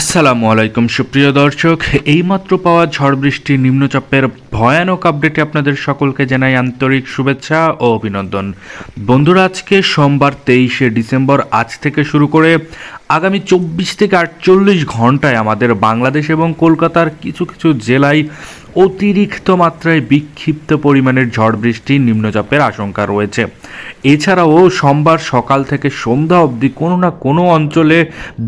আসসালামু আলাইকুম, সুপ্রিয় দর্শক। এইমাত্র পাওয়া ঝড় বৃষ্টি নিম্নচাপের ভয়ানক আপডেটে আপনাদের সকলকে জানাই আন্তরিক শুভেচ্ছা ও অভিনন্দন। বন্ধুরা, আজকে সোমবার তেইশে ডিসেম্বর, আজ থেকে শুরু করে আগামী চব্বিশ থেকে আটচল্লিশ ঘন্টায় আমাদের বাংলাদেশ এবং কলকাতার কিছু কিছু জেলায় অতিরিক্ত মাত্রায় বিক্ষিপ্ত পরিমাণের ঝড় বৃষ্টি, নিম্নচাপের আশঙ্কা রয়েছে। এছাড়াও সোমবার সকাল থেকে সন্ধ্যা অবধি কোনো না কোনো অঞ্চলে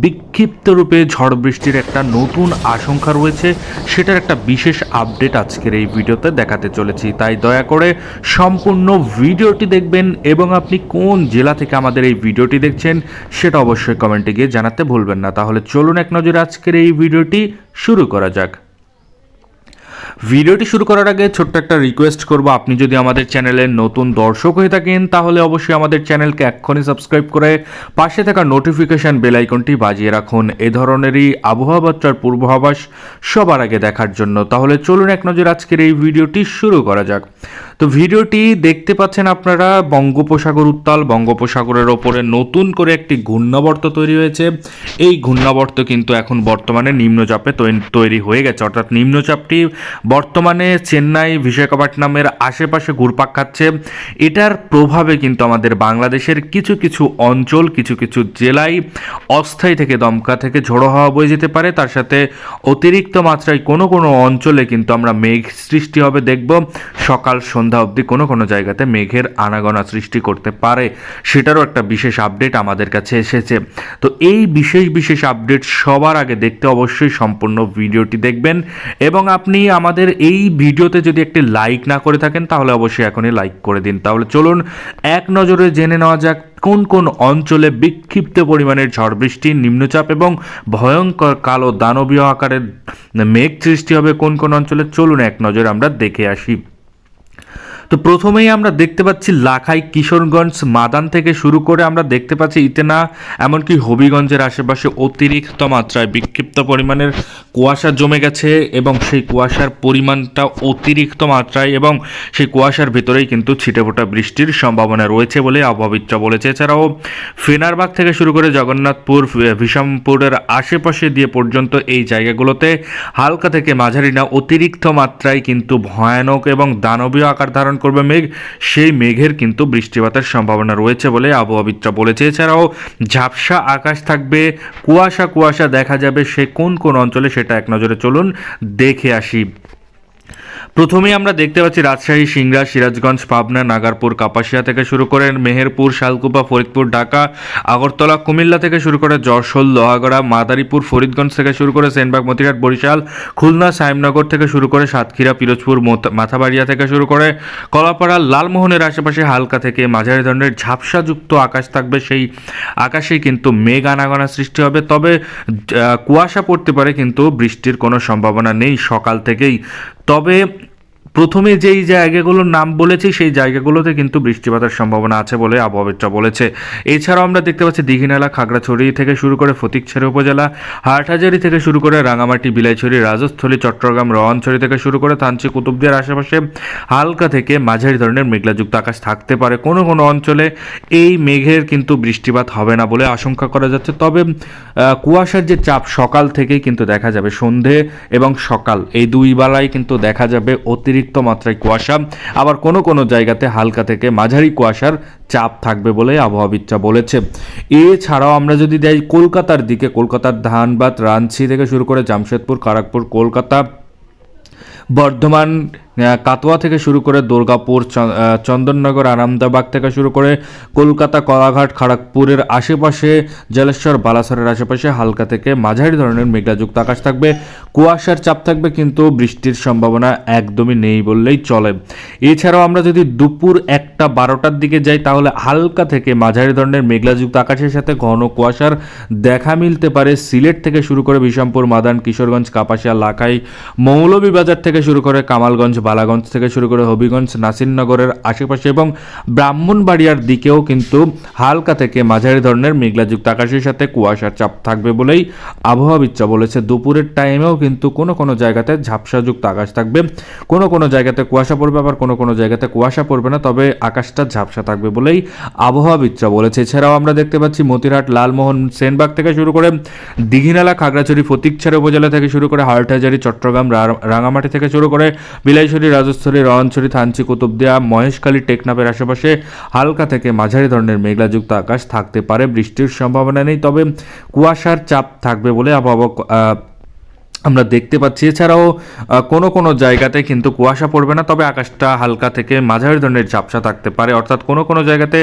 বিক্ষিপ্ত রূপে ঝড় বৃষ্টির একটা নতুন আশঙ্কা রয়েছে। সেটার একটা বিশেষ আপডেট আজকের এই ভিডিওতে দেখাতে চলেছি। তাই দয়া করে সম্পূর্ণ ভিডিওটি দেখবেন এবং আপনি কোন জেলা থেকে আমাদের এই ভিডিওটি দেখছেন সেটা অবশ্যই কমেন্টে গিয়ে জানাতে ভুলবেন না। তাহলে চলুন এক নজরে আজকের এই ভিডিওটি শুরু করা যাক। ভিডিওটি শুরু করার আগে ছোট্ট একটা রিকোয়েস্ট করব। আপনি যদি আমাদের চ্যানেলের নতুন দর্শক হয়ে থাকেন, তাহলে অবশ্যই আমাদের চ্যানেলকে এক্ষুনি সাবস্ক্রাইব করে পাশে থাকা নোটিফিকেশন বেল আইকনটি বাজিয়ে রাখুন। এ ধরনেরই আবহাওয়া বার্তার পূর্বাভাস সবার আগে দেখার জন্য। তাহলে চলুন এক নজর আজকের এই ভিডিওটি শুরু করা যাক। তো ভিডিওটি দেখতে পাচ্ছেন আপনারা, বঙ্গোপসাগর উত্তাল। বঙ্গোপসাগরের ওপরে নতুন করে একটি ঘূর্ণাবর্ত তৈরি হয়েছে। এই ঘূর্ণাবর্ত কিন্তু এখন বর্তমানে নিম্নচাপে তৈরি হয়ে গেছে। অর্থাৎ নিম্নচাপটি বর্তমানে চেন্নাই বিশাখাপট্টনমের আশেপাশে ঘুরপাক খাচ্ছে। এটার প্রভাবে কিন্তু আমাদের বাংলাদেশের কিছু কিছু অঞ্চল, কিছু কিছু জেলায় অস্থায়ী থেকে দমকা থেকে ঝোড়ো হাওয়া বয়ে যেতে পারে। তার সাথে অতিরিক্ত মাত্রায় কোনো কোনো অঞ্চলে কিন্তু আমরা মেঘ সৃষ্টি হবে। দেখব সকাল সন্ধ্যা অবধি কোনো কোনো জায়গাতে মেঘের আনাগোনা সৃষ্টি করতে পারে। সেটারও একটা বিশেষ আপডেট আমাদের কাছে এসেছে। তো এই বিশেষ বিশেষ আপডেট সবার আগে দেখতে অবশ্যই সম্পূর্ণ ভিডিওটি দেখবেন। এবং আপনি আমাদের এই ভিডিওতে যদি একটি লাইক না করে থাকেন, তাহলে অবশ্যই এখনই লাইক করে দিন। তাহলে চলুন, এক নজরে জেনে নেওয়া যাক কোন কোন অঞ্চলে বিক্ষিপ্ত পরিমাণের ঝড় বৃষ্টি, নিম্নচাপ এবং ভয়ঙ্কর কালো দানবীয় আকারের মেঘ সৃষ্টি হবে কোন কোন অঞ্চলে। চলুন, এক নজরে আমরা দেখে আসি। তো প্রথমেই আমরা দেখতে পাচ্ছি লাখাই কিশোরগঞ্জ মাদান থেকে শুরু করে আমরা দেখতে পাচ্ছি ইতেনা, এমনকি হবিগঞ্জের আশেপাশে অতিরিক্ত মাত্রায় বিক্ষিপ্ত পরিমাণের কুয়াশা জমে গেছে এবং সেই কুয়াশার পরিমাণটা অতিরিক্ত মাত্রায় এবং সেই কুয়াশার ভেতরেই কিন্তু ছিটেফোঁটা বৃষ্টির সম্ভাবনা রয়েছে বলে আবহাওয়িদরা বলেছে। এছাড়াও ফেনারবাগ থেকে শুরু করে জগন্নাথপুর ভিশামপুরের আশেপাশে দিয়ে পর্যন্ত এই জায়গাগুলোতে হালকা থেকে মাঝারি না, অতিরিক্ত মাত্রায় কিন্তু ভয়ানক এবং দানবীয় আকার ধারণ করবে মেঘ, সেই মেঘের কিন্তু বৃষ্টিপাতের সম্ভাবনা রয়েছে বলে আবহাওয়াবিদরা বলেছে। এছাড়াও ঝাপসা আকাশ থাকবে, কুয়াশা কুয়াশা দেখা যাবে, সে কোন কোন অঞ্চলে সেটা এক নজরে চলুন দেখে আসি। প্রথমেই আমরা দেখতে পাচ্ছি রাজশাহী, সিংড়া, সিরাজগঞ্জ, পাবনা, নাগারপুর, কাপাসিয়া থেকে শুরু করে মেহেরপুর, শালকুপা, ফরিদপুর, ঢাকা, আগরতলা, কুমিল্লা থেকে শুরু করে যশোর, লোহাগড়া, মাদারীপুর, ফরিদগঞ্জ থেকে শুরু করে সেনবাগ মতিরাট বরিশাল, খুলনা, সাহেবনগর থেকে শুরু করে সাতক্ষীরা, পিরোজপুর মাথাবাড়িয়া থেকে শুরু করে কলাপাড়া, লালমোহনের আশেপাশে হালকা থেকে মাঝারি ধরনের ঝাপসাযুক্ত আকাশ থাকবে। সেই আকাশেই কিন্তু মেঘ আনাগোনা সৃষ্টি হবে। তবে কুয়াশা পড়তে পারে কিন্তু বৃষ্টির কোনো সম্ভাবনা নেই। সকাল থেকেই তবে প্রথমে যেই জায়গাগুলোর নাম বলেছি, সেই জায়গাগুলোতে কিন্তু বৃষ্টিপাতের সম্ভাবনা আছে বলে আবহাওয়াবিদরা বলেছে। এছাড়াও আমরা দেখতে পাচ্ছি দীঘিনালা, খাগড়াছড়ি থেকে শুরু করে ফটিকছড়ি উপজেলা, হাটহাজারি থেকে শুরু করে রাঙামাটি, বিলাইছড়ি, রাজস্থলী, চট্টগ্রাম রওয়ানছড়ি থেকে শুরু করে থানচি কুতুবদিয়ার আশেপাশে হালকা থেকে মাঝারি ধরনের মেঘলাযুক্ত আকাশ থাকতে পারে। কোনো কোনো অঞ্চলে এই মেঘের কিন্তু বৃষ্টিপাত হবে না বলে আশঙ্কা করা যাচ্ছে। তবে কুয়াশার যে চাপ সকাল থেকেই কিন্তু দেখা যাবে সন্ধে এবং সকাল। এই দুই বেলায় কিন্তু দেখা যাবে অতিরিক্ত মাত্রায় কুয়াশা। আবার কোনো কোনো জায়গাতে হালকা থেকে মাঝারি কুয়াশার চাপ থাকবে বলে আবহাওয়াবিদরা বলেছে। এছাড়াও আমরা যদি যাই কলকাতার দিকে, কলকাতার ধানবাদ রাঞ্চি থেকে শুরু করে জামশেদপুর, খড়গপুর, কলকাতা, বর্ধমান কাটোয়া থেকে শুরু করে দুর্গাপুর চন্দননগর আরামদাবাগ থেকে শুরু করে কলকাতা, কলাঘাট, খড়গপুরের আশেপাশে, জলেশ্বর, বালাসরের আশেপাশে হালকা থেকে মাঝারি ধরনের মেঘলাযুক্ত আকাশ থাকবে। কুয়াশার চাপ থাকবে কিন্তু বৃষ্টির সম্ভাবনা একদমই নেই বললেই চলে। এছাড়াও আমরা যদি দুপুর একটা বারোটার দিকে যাই, তাহলে হালকা থেকে মাঝারি ধরনের মেঘলাযুক্ত আকাশের সাথে ঘন কুয়াশার দেখা মিলতে পারে। সিলেট থেকে শুরু করে বিষমপুর মাদান, কিশোরগঞ্জ, কাপাসিয়া, লাখাই, মৌলভীবাজার থেকে শুরু করে কামালগঞ্জ বালাগঞ্জ থেকে শুরু করে হবিগঞ্জ, নাসিরনগরের আশেপাশে এবং ব্রাহ্মণবাড়িয়ার দিকেও কিন্তু হালকা থেকে মাঝারি ধরনের মেঘলাযুক্ত আকাশের সাথে কুয়াশার চাপ থাকবে বলেই আবহাওয়াবিদরা বলেছে। দুপুরের টাইমেও কিন্তু কোনো কোনো জায়গাতে ঝাপসাযুক্ত আকাশ থাকবে। কোনো কোনো জায়গাতে কুয়াশা পড়বে, আবার কোনো কোনো জায়গাতে কুয়াশা পড়বে না, তবে আকাশটা ঝাপসা থাকবে বলেই আবহাওয়াবিদরা বলেছে। এছাড়াও আমরা দেখতে পাচ্ছি মতিরহাট, লালমোহন, সেনবাগ থেকে শুরু করে দিঘিনালা, খাগড়াছড়ি, ফতিকছড়ি উপজেলা থেকে শুরু করে হাটহাজারি চট্টগ্রাম রাঙামাটি থেকে শুরু করে বিলাইছড়ি রাজস্থলী রওয়ানছড়ি থানচি, কুতুবদিয়া, মহেশখালী, টেকনাফের আশেপাশে হালকা থেকে মাঝারি ধরনের মেঘলাযুক্ত আকাশ থাকতে পারে। বৃষ্টির সম্ভাবনা নেই, তবে কুয়াশার চাপ থাকবে বলে আবহাওয়া আমরা দেখতে পাচ্ছি। এছাড়াও কোনো কোনো জায়গাতে কিন্তু কুয়াশা পড়বে না, তবে আকাশটা হালকা থেকে মাঝারি ধরনের ঝাপসা থাকতে পারে। অর্থাৎ কোনো কোনো জায়গাতে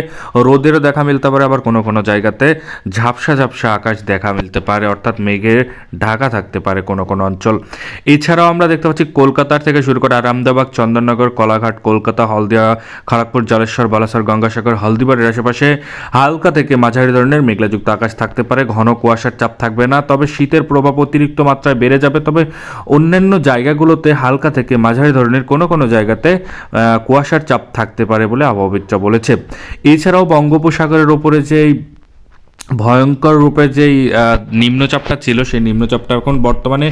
রোদেরও দেখা মিলতে পারে, আবার কোনো কোনো জায়গাতে ঝাপসা ঝাপসা আকাশ দেখা মিলতে পারে, অর্থাৎ মেঘে ঢাকা থাকতে পারে কোনো কোনো অঞ্চল। এছাড়াও আমরা দেখতে পাচ্ছি কলকাতার থেকে শুরু করে আরামদাবাগ চন্দননগর, কলাঘাট, কলকাতা, হলদিয়া, খড়গপুর, জলেশ্বর, বালাসর, গঙ্গাসাগর, হলদিবাড়ির আশেপাশে হালকা থেকে মাঝারি ধরনের মেঘলাযুক্ত আকাশ থাকতে পারে। ঘন কুয়াশার চাপ থাকবে না, তবে শীতের প্রভাব অতিরিক্ত মাত্রায় বেড়ে যাবে। তবে অন্যান্য জায়গাগুলোতে হালকা থেকে মাঝারি ধরনের কোনো কোনো জায়গাতে কুয়াশার চাপ থাকতে পারে বলে আবহাওয়াবিদরা বলেছে। এছাড়াও বঙ্গোপসাগরের ওপরে যে ভয়ঙ্কর রূপে যেই নিম্নচাপটা ছিল, সেই নিম্নচাপটা এখন বর্তমানে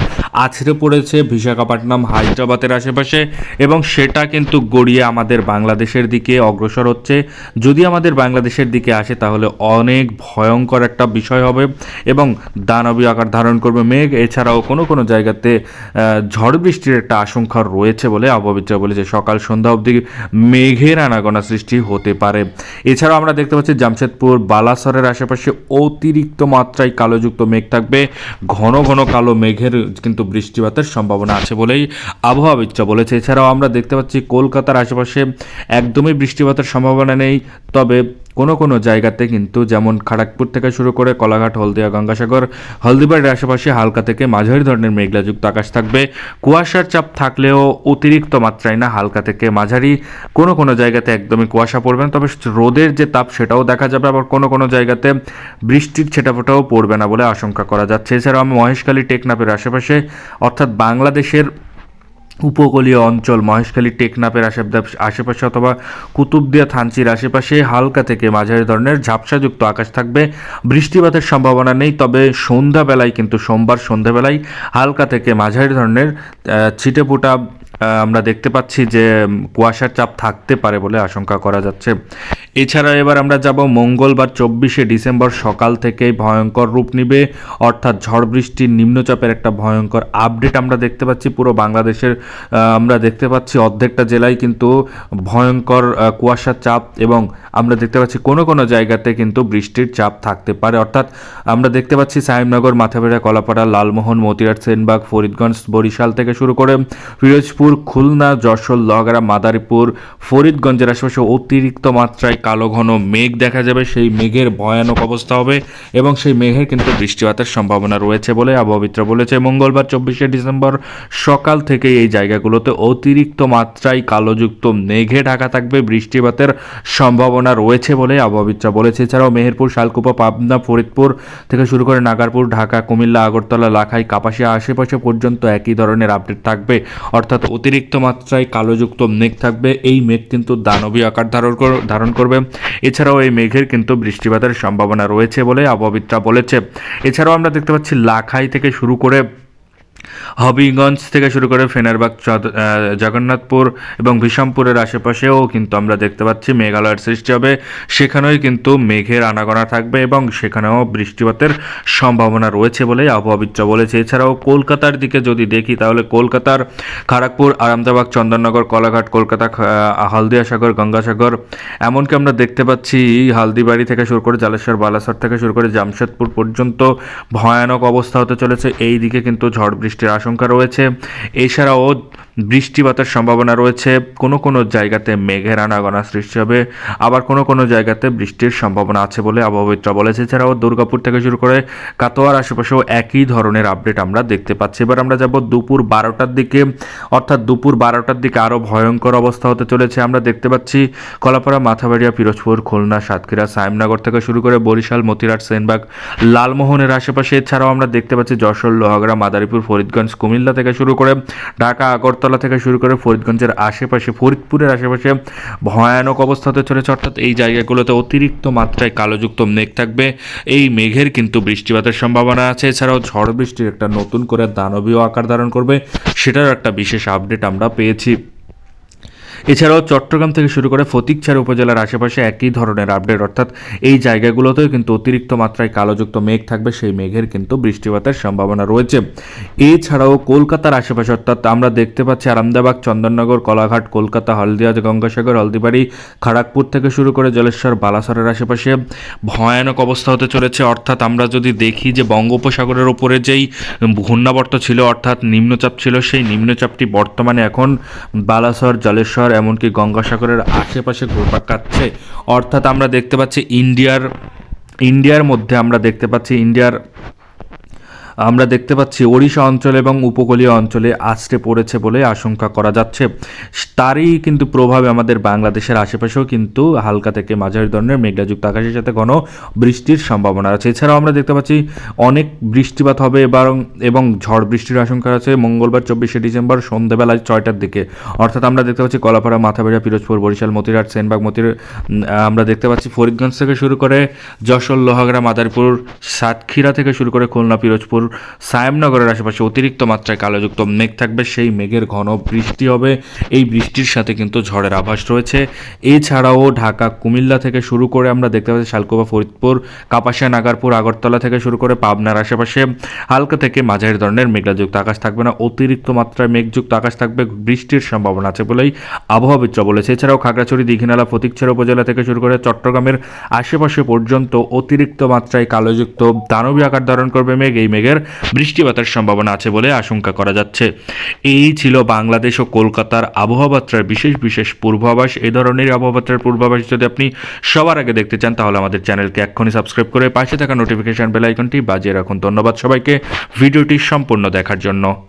আছড়ে পড়েছে বিশাখাপট্টনম হায়দ্রাবাদের আশেপাশে এবং সেটা কিন্তু গড়িয়ে আমাদের বাংলাদেশের দিকে অগ্রসর হচ্ছে। যদি আমাদের বাংলাদেশের দিকে আসে, তাহলে অনেক ভয়ঙ্কর একটা বিষয় হবে এবং দানবীয় আকার ধারণ করবে মেঘ। এছাড়াও কোনো কোনো জায়গাতে ঝড় বৃষ্টির একটা আশঙ্কা রয়েছে বলে আবহাওয়াবিদরা বলেছে। সকাল সন্ধ্যা অবধি মেঘের আনাগোনা সৃষ্টি হতে পারে। এছাড়াও আমরা দেখতে পাচ্ছি জামশেদপুর, বালাসরের আশেপাশে অতিরিক্ত মাত্রায় কালোযুক্ত মেঘ থাকবে। ঘন ঘন কালো মেঘের কিন্তু বৃষ্টিপাতের সম্ভাবনা আছে বলেই আবহাওয়া আবহাওয়াবিদরা বলেছে। এছাড়াও আমরা দেখতে পাচ্ছি, কলকাতার আশেপাশে একদমই বৃষ্টিপাতের সম্ভাবনা নেই। তবে কোনো কোনো জায়গাতে কিন্তু যেমন খড়গপুর থেকে শুরু করে কলাঘাট, হলদিয়া, গঙ্গাসাগর, হলদিবাড়ির আশেপাশে হালকা থেকে মাঝারি ধরনের মেঘলাযুক্ত আকাশ থাকবে। কুয়াশার চাপ থাকলেও অতিরিক্ত মাত্রায় না হালকা থেকে মাঝারি কোনো কোনো জায়গাতে একদমই কুয়াশা পড়বে না। তবে রোদের যে তাপ সেটাও দেখা যাবে। আবার কোনো কোনো জায়গাতে বৃষ্টির ছেটাফোটাও পড়বে না বলে আশঙ্কা করা যাচ্ছে। এছাড়াও আমি মহেশখালী, টেকনাফের আশেপাশে অর্থাৎ বাংলাদেশের উপকূলীয় অঞ্চল, মহেশখালী টেকনাপের আশেপাশে আশেপাশে অথবা কুতুবদিয়া থানচির আশেপাশে হালকা থেকে মাঝারি ধরনের ঝাপসাযুক্ত আকাশ থাকবে। বৃষ্টিপাতের সম্ভাবনা নেই, তবে সন্ধ্যাবেলায় কিন্তু, সোমবার সন্ধ্যাবেলায় হালকা থেকে মাঝারি ধরনের ছিটেফোঁটা আমরা দেখতে পাচ্ছি যে কুয়াশার চাপ থাকতে পারে বলে আশঙ্কা করা যাচ্ছে। এছাড়া এবার আমরা যাব মঙ্গলবার চব্বিশে ডিসেম্বর সকাল থেকেই ভয়ঙ্কর রূপ নিবে, অর্থাৎ ঝড় বৃষ্টির নিম্নচাপের একটা ভয়ঙ্কর আপডেট আমরা দেখতে পাচ্ছি পুরো বাংলাদেশের আমরা দেখতে পাচ্ছি অর্ধেকটা জেলায় কিন্তু ভয়ঙ্কর কুয়াশার চাপ এবং আমরা দেখতে পাচ্ছি কোনো কোনো জায়গাতে কিন্তু বৃষ্টির চাপ থাকতে পারে। অর্থাৎ আমরা দেখতে পাচ্ছি সাহেবনগর মাথাবেড়া কলাপাড়া, লালমোহন মতিরাট সেনবাগ, ফরিদগঞ্জ, বরিশাল থেকে শুরু করে পিরোজপুর খুলনা, যশোর, লগারা, মাদারীপুর, ফরিদগঞ্জের আশেপাশে অতিরিক্ত মাত্রায় কালো ঘন মেঘ দেখা যাবে। সেই মেঘের ভয়ানক অবস্থা হবে এবং সেই মেঘের কিন্তু বৃষ্টিপাতের সম্ভাবনা রয়েছে বলে আবহাওয়াবিদরা বলেছে। মঙ্গলবার, চব্বিশে ডিসেম্বর সকাল থেকে এই জায়গাগুলোতে অতিরিক্ত মাত্রায় কালোযুক্ত মেঘে ঢাকা থাকবে। বৃষ্টিপাতের সম্ভাবনা রয়েছে বলে আবহাওয়াবিদরা বলেছে। এছাড়াও মেহেরপুর, শালকুপা, পাবনা, ফরিদপুর থেকে শুরু করে নাগারপুর, ঢাকা, কুমিল্লা, আগরতলা, লাখাই, কাপাসিয়া আশেপাশে পর্যন্ত একই ধরনের আপডেট থাকবে। অর্থাৎ অতিরিক্ত মাত্রায় কালোযুক্ত মেঘ থাকবে। এই মেঘ কিন্তু দানবী আকার ধারণ ধারণ করবে। এছাড়াও এই মেঘের কিন্তু বৃষ্টিপাতের সম্ভাবনা রয়েছে বলে আবহাওয়াবিদরা বলেছে। এছাড়াও আমরা দেখতে পাচ্ছি লাখাই থেকে শুরু করে হবিগঞ্জ থেকে শুরু করে ফেনারবাগ জগন্নাথপুর এবং বিষমপুরের আশেপাশেও কিন্তু আমরা দেখতে পাচ্ছি মেঘালয়ের সৃষ্টি হবে। সেখানেও কিন্তু মেঘের আনাগোনা থাকবে এবং সেখানেও বৃষ্টিপাতের সম্ভাবনা রয়েছে বলে আবহাওয়াবিদরা বলেছে। এছাড়াও কলকাতার দিকে যদি দেখি তাহলে কলকাতার খড়গপুর আরামদাবাগ চন্দননগর, কলাঘাট, কলকাতা হলদিয়া সাগর, গঙ্গাসাগর, এমনকি আমরা দেখতে পাচ্ছি হালদিবাড়ি থেকে শুরু করে জালেশ্বর, বালাসর থেকে শুরু করে জামশেদপুর পর্যন্ত ভয়ানক অবস্থা হতে চলেছে। এই দিকে কিন্তু ঝড় বৃষ্টির আশঙ্কা রয়েছে। এছাড়াও বৃষ্টিপাতের সম্ভাবনা রয়েছে। কোনো কোনো জায়গাতে মেঘের আনাগোনা সৃষ্টি হবে। আবার কোনো কোনো জায়গাতে বৃষ্টির সম্ভাবনা আছে বলে আবহাওয়িদরা বলেছে। এছাড়াও দুর্গাপুর থেকে শুরু করে কাতোয়ার আশেপাশেও একই ধরনের আপডেট আমরা দেখতে পাচ্ছি। এবার আমরা যাব দুপুর বারোটার দিকে। অর্থাৎ দুপুর বারোটার দিকে আরও ভয়ঙ্কর অবস্থা হতে চলেছে। আমরা দেখতে পাচ্ছি কলাপাড়া, মাথাবাড়িয়া, পিরোজপুর, খুলনা, সাতক্ষীরা, সাইমনগর থেকে শুরু করে বরিশাল, মতিরাট, সেনবাগ, লালমোহনের আশেপাশে। এছাড়াও আমরা দেখতে পাচ্ছি যশোর, লোহাগড়া, মাদারীপুর, ফরিদগঞ্জ, কুমিল্লা থেকে শুরু করে ঢাকা, আগরতলা আগরতলা থেকে শুরু করে ফরিদগঞ্জের আশেপাশে, ফরিদপুরের আশেপাশে ভয়ানক অবস্থাতে চলেছে। অর্থাৎ এই জায়গাগুলোতে অতিরিক্ত মাত্রায় কালোযুক্ত মেঘ থাকবে। এই মেঘের কিন্তু বৃষ্টিপাতের সম্ভাবনা আছে। এছাড়াও ঝড় বৃষ্টির একটা নতুন করে দানবীয় আকার ধারণ করবে। সেটার একটা বিশেষ আপডেট আমরা পেয়েছি। এছাড়াও চট্টগ্রাম থেকে শুরু করে ফতিকছড়া উপজেলার আশেপাশে একই ধরনের আপডেট অর্থাৎ এই জায়গাগুলোতেও কিন্তু অতিরিক্ত মাত্রায় কালোযুক্ত মেঘ থাকবে, সেই মেঘের কিন্তু বৃষ্টিপাতের সম্ভাবনা রয়েছে। এছাড়াও কলকাতার আশেপাশে, অর্থাৎ আমরা দেখতে পাচ্ছি আরামদাবাগ চন্দননগর, কলাঘাট, কলকাতা, হলদিয়া, গঙ্গাসাগর, হলদিবাড়ি, খড়গপুর থেকে শুরু করে জলেশ্বর, বালাসরের আশেপাশে ভয়ানক অবস্থা হতে চলেছে। অর্থাৎ আমরা যদি দেখি যে বঙ্গোপসাগরের ওপরে যেই ঘূর্ণাবর্ত ছিল, অর্থাৎ নিম্নচাপ ছিল, সেই নিম্নচাপটি বর্তমানে এখন বালাসর, জলেশ্বর এমনকি গঙ্গাসাগরের আশেপাশে ঘুরপাক কাটছে অর্থাৎ আমরা দেখতে পাচ্ছি ইন্ডিয়ার ইন্ডিয়ার মধ্যে আমরা দেখতে পাচ্ছি ইন্ডিয়ার আমরা দেখতে পাচ্ছি ওড়িশা অঞ্চল এবং উপকূলীয় অঞ্চলে আছড়ে পড়েছে বলে আশঙ্কা করা যাচ্ছে। তারই কিন্তু প্রভাবে আমাদের বাংলাদেশের আশেপাশেও কিন্তু হালকা থেকে মাঝারি ধরনের মেঘলাযুক্ত আকাশের সাথে ঘন বৃষ্টির সম্ভাবনা আছে এছাড়াও আমরা দেখতে পাচ্ছি অনেক বৃষ্টিপাত হবে এবং এবং ঝড় বৃষ্টির আশঙ্কা আছে মঙ্গলবার, চব্বিশে ডিসেম্বর সন্ধ্যেবেলায় ছয়টার দিকে। অর্থাৎ আমরা দেখতে পাচ্ছি কলাপাড়া, মাথাবেড়া, পিরোজপুর, বরিশাল মতিরাট সেনবাগ মতির আমরা দেখতে পাচ্ছি ফরিদগঞ্জ থেকে শুরু করে যশোর, লোহাগড়া, মাদারীপুর, সাতক্ষীরা থেকে শুরু করে খুলনা, পিরোজপুর সায়েমনগরের আশেপাশে অতিরিক্ত মাত্রায় কালোযুক্ত মেঘ থাকবে। সেই মেঘের ঘন বৃষ্টি হবে। এই বৃষ্টির সাথে কিন্তু ঝড়ের আভাস রয়েছে। এছাড়াও ঢাকা, কুমিল্লা থেকে শুরু করে আমরা দেখতে পাচ্ছি শালকোবা ফরিদপুর, কাপাসিয়া, নাগারপুর, আগরতলা থেকে শুরু করে পাবনার আশেপাশে হালকা থেকে মাঝারি ধরনের মেঘলাযুক্ত আকাশ থাকবে না। অতিরিক্ত মাত্রায় মেঘযুক্ত আকাশ থাকবে। বৃষ্টির সম্ভাবনা আছে বলেই আবহাওয়াবিদরা বলেছে। এছাড়াও খাগড়াছড়ি, দীঘিনালা, ফতিকছড়া উপজেলা থেকে শুরু করে চট্টগ্রামের আশেপাশে পর্যন্ত অতিরিক্ত মাত্রায় কালোযুক্ত দানবী আকার ধারণ করবে মেঘ। এই মেঘের বৃষ্টিপাতের সম্ভাবনা আছে বলে আশঙ্কা করা যাচ্ছে। এই ছিল বাংলাদেশ ও কলকাতার আবহাওয়াত্রার বিশেষ বিশেষ পূর্বাভাস। এ ধরনের আবহাওয়াত্রার পূর্বাভাস যদি আপনি সবার আগে দেখতে চান, তাহলে আমাদের চ্যানেলকে এক্ষুনি সাবস্ক্রাইব করে পাশে থাকা নোটিফিকেশন বেল আইকনটি বাজিয়ে রাখুন। ধন্যবাদ সবাইকে। ভিডিওটি সম্পূর্ণ দেখার জন্য।